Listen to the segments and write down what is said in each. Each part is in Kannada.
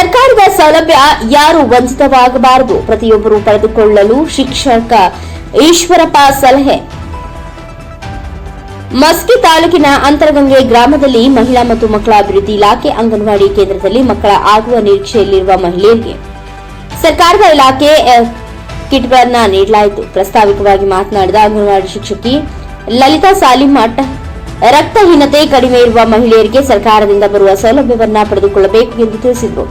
ಸರ್ಕಾರದ ಸೌಲಭ್ಯ ಯಾರು ವಂಚಿತವಾಗಬಾರದು. ಪ್ರತಿಯೊಬ್ಬರು ಪಡೆದುಕೊಳ್ಳಲು ಶಿಕ್ಷಕ ಈಶ್ವರಪ್ಪ ಸಲಹೆ. ಮಸ್ಕಿ ತಾಲೂಕಿನ ಅಂತರಗಂಗೆ ಗ್ರಾಮದಲ್ಲಿ ಮಹಿಳಾ ಮತ್ತು ಮಕ್ಕಳ ಅಭಿವೃದ್ಧಿ ಇಲಾಖೆ ಅಂಗನವಾಡಿ ಕೇಂದ್ರದಲ್ಲಿ ಮಕ್ಕಳ ಆಗುವ ನಿರೀಕ್ಷೆಯಲ್ಲಿರುವ ಮಹಿಳೆಯರಿಗೆ ಸರ್ಕಾರದ ಇಲಾಖೆ ಕಿಟ್ಗಳನ್ನ ನೀಡಲಾಯಿತು. ಪ್ರಸ್ತಾವಿಕವಾಗಿ ಮಾತನಾಡಿದ ಅಂಗನವಾಡಿ ಶಿಕ್ಷಕಿ, ಲಲಿತಾ ಸಾಲಿಮಠ ರಕ್ತಹೀನತೆ ಕಡಿಮೆ ಇರುವ ಮಹಿಳೆಯರಿಗೆ ಸರ್ಕಾರದಿಂದ ಬರುವ ಸೌಲಭ್ಯವನ್ನ ಪಡೆದುಕೊಳ್ಳಬೇಕು ಎಂದು ತಿಳಿಸಿದರು.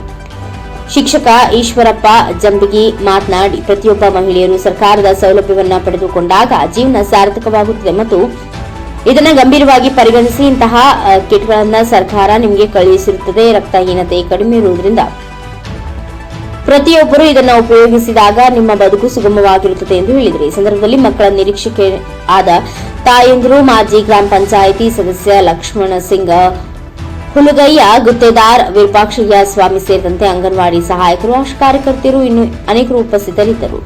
ಶಿಕ್ಷಕ ಈಶ್ವರಪ್ಪ ಜಂಬಿಗಿ ಮಾತನಾಡಿ, ಪ್ರತಿಯೊಬ್ಬ ಮಹಿಳೆಯರು ಸರ್ಕಾರದ ಸೌಲಭ್ಯವನ್ನ ಪಡೆದುಕೊಂಡಾಗ ಜೀವನ ಸಾರ್ಥಕವಾಗುತ್ತದೆ ಮತ್ತು ಇದನ್ನು ಗಂಭೀರವಾಗಿ ಪರಿಗಣಿಸಿ ಇಂತಹ ಕಿಟ್ಗಳನ್ನು ಸರ್ಕಾರ ನಿಮಗೆ ಕಳುಹಿಸಿರುತ್ತದೆ. ರಕ್ತಹೀನತೆ ಕಡಿಮೆ ಇರುವುದರಿಂದ ಪ್ರತಿಯೊಬ್ಬರು ಇದನ್ನು ಉಪಯೋಗಿಸಿದಾಗ ನಿಮ್ಮ ಬದುಕು ಸುಗಮವಾಗಿರುತ್ತದೆ ಎಂದು ಹೇಳಿದರು. ಈ ಸಂದರ್ಭದಲ್ಲಿ ಮಕ್ಕಳ ನಿರೀಕ್ಷಕ ಆದ ತಾಯಂದಿರು, ಮಾಜಿ ಗ್ರಾಮ ಪಂಚಾಯಿತಿ ಸದಸ್ಯ ಲಕ್ಷ್ಮಣ ಸಿಂಗ್ ಹುಲಗಯ್ಯ ಗುತ್ತೇದಾರ್ ವಿರೂಪಾಕ್ಷಯ್ಯ ಸ್ವಾಮಿ ಸೇರಿದಂತೆ ಅಂಗನವಾಡಿ ಸಹಾಯಕರು, ಆಶಾ ಕಾರ್ಯಕರ್ತರು ಇನ್ನು ಅನೇಕರು ಉಪಸ್ಥಿತರಿದ್ದರು.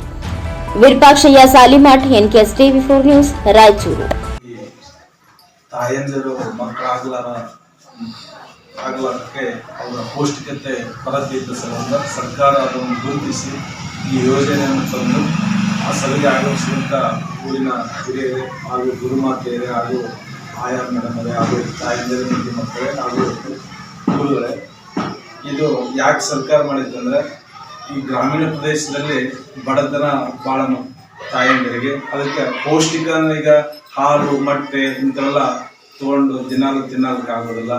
Virupakshayya Salimath NKS TV four news, Raichur. ತಾಯಂದಿರು ಮಕ್ಕಳಾಗ್ಲಾರ ಅವರ ಪೌಷ್ಟಿಕತೆ ಕೊರತೆ ಇದ್ದ ಸಂಬಂಧ ಸರ್ಕಾರ ಅದನ್ನು ಗುರುತಿಸಿ ಈ ಯೋಜನೆಯನ್ನು ತಂದು ಆ ಸಲಹೆ ಆಗಮಿಸಿದಂಥ ಊರಿನ ಹಿರಿಯರೇ ಹಾಗೂ ಗುರುಮಾತೆಯರೇ ಹಾಗೂ ಆಯಾ ಮೇಡಮರೇ ಹಾಗೂ ತಾಯಂದಿರು ನಿಮಗೆ ಮಕ್ಕಳೇ ಹಾಗೂ ಗುರುಗಳೇ ಇದು ಯಾಕೆ ಸರ್ಕಾರ ಮಾಡಿತ್ತಂದ್ರೆ ಈ ಗ್ರಾಮೀಣ ಪ್ರದೇಶದಲ್ಲಿ ಬಡತನ ಭಾಳ ತಾಯಂದಿರಿಗೆ, ಅದಕ್ಕೆ ಪೌಷ್ಟಿಕ ಈಗ ಹಾಲು, ಮೊಟ್ಟೆ ಇಂಥವೆಲ್ಲ ತೊಗೊಂಡು ದಿನಾಲು ತಿನ್ನೋದಕ್ಕೆ ಆಗೋದಿಲ್ಲ.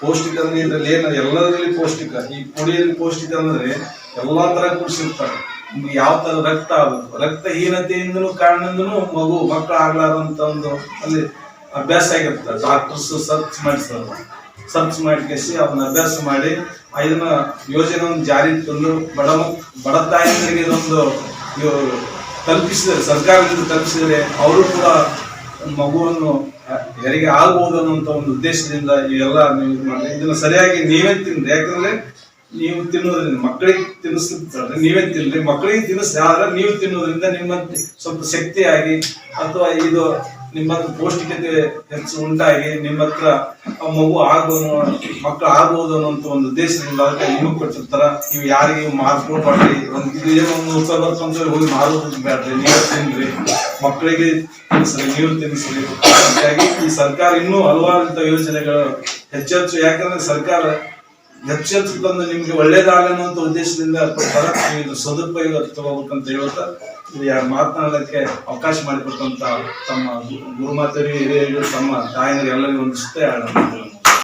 ಪೌಷ್ಟಿಕ ಅಂದರೆ ಇದ್ರಲ್ಲಿ ಏನು, ಎಲ್ಲದರಲ್ಲಿ ಪೌಷ್ಟಿಕ. ಈ ಕುಡಿಯಲ್ಲಿ ಪೌಷ್ಟಿಕ ಅಂದರೆ ಎಲ್ಲ ಥರ ಕುಡಿಸಿರ್ತಾರೆ ಯಾವ ಥರ ರಕ್ತ ಆಗಬೇಕು ರಕ್ತಹೀನತೆಯಿಂದನೂ ಕಾರಣದಿಂದನೂ ಮಗು, ಮಕ್ಕಳು ಒಂದು ಅಲ್ಲಿ ಅಭ್ಯಾಸ ಆಗಿರ್ತದೆ. ಡಾಕ್ಟರ್ಸ್ ಸರ್ಚ್ ಮಾಡಿಸ್ತಾರೆ ಸರ್ಚ್ ಮಾಡಿ ಕೇಸಿ ಅದನ್ನ ಅಭ್ಯಾಸ ಮಾಡಿ ಆ ಯೋಜನೆ ಒಂದು ಜಾರಿ ತಂದು ಬಡ ಬಡ ತಾಯಿಗಳಿಗೆ ಇದೊಂದು ತಲುಪಿಸಿದರೆ ಸರ್ಕಾರದಿಂದ ತಲುಪಿಸಿದರೆ ಅವರು ಕೂಡ ಮಗುವನ್ನು ಹೆರಿಗೆ ಆಗ್ಬೋದು ಅನ್ನುವಂತ ಒಂದು ಉದ್ದೇಶದಿಂದ ಇವೆಲ್ಲ ನೀವು ಇದು ಮಾಡಿ ಇದನ್ನ ಸರಿಯಾಗಿ ನೀವೇ ತಿನ್ರಿ. ಯಾಕಂದ್ರೆ ನೀವು ತಿನ್ನೋದ್ರಿಂದ ಮಕ್ಕಳಿಗೆ ತಿನ್ನಿಸ್ತಾರೆ ನೀವೇ ತಿನ್ರಿ. ಮಕ್ಕಳಿಗೆ ತಿನ್ನಿಸ್ತಾರೆ ಆದ್ರೆ ನೀವು ತಿನ್ನೋದ್ರಿಂದ ನಿಮ್ಮ ಸ್ವಲ್ಪ ಶಕ್ತಿಯಾಗಿ ಅಥವಾ ಇದು ನಿಮ್ಮ ಪೌಷ್ಟಿಕತೆ ಹೆಚ್ಚು ಉಂಟಾಗಿ ನಿಮ್ಮ ಹತ್ರ ಮಗು ಆಗೋನು ಮಕ್ಕಳು ಆಗ್ಬೋದು ಅನ್ನೋಂಥ ಒಂದು ಉದ್ದೇಶದಿಂದ ಅದಕ್ಕೆ ನಿಮಗೆ ಕೊಟ್ಟಿರ್ತಾರ ನೀವು ಯಾರಿಗೆ ಮಾರ್ಕೊಳ್ಬಾರ್ರಿ ಒಂದು ಇದು ಏನೋ ಒಂದು ಉತ್ಸವ ಬರ್ತಂತ ಹೋಗಿ ಮಾರೋದು ಬೇಡ್ರಿ, ನೀವು ತಿನ್ರಿ ಮಕ್ಕಳಿಗೆ ತಿನ್ನಿಸ್ರಿ, ನೀವು ತಿನ್ನಿಸ್ರಿ. ಹಾಗಾಗಿ ಈ ಸರ್ಕಾರ ಇನ್ನೂ ಹಲವಾರು ಯೋಜನೆಗಳು ಹೆಚ್ಚೆಚ್ಚು ಯಾಕಂದ್ರೆ ಸರ್ಕಾರ ತಂದು ನಿಮ್ಗೆ ಒಳ್ಳೇದಾಗಲಿ ಅನ್ನುವಂಥ ಉದ್ದೇಶದಿಂದ ಇದು ಸದುಪಯೋಗ ತಗೋಬೇಕಂತ ಹೇಳ್ತಾ ಇದು ಯಾರು ಮಾತನಾಡಲಿಕ್ಕೆ ಅವಕಾಶ ಮಾಡಿಕೊಟ್ಟಂತ ತಮ್ಮ ಗುರುಮಾತರಿಗೆ ಹಿರಿಯರು ತಮ್ಮ ತಾಯಿಯರಿಗೆ ಎಲ್ಲರಿಗೂ ಒಂದು ಇಷ್ಟ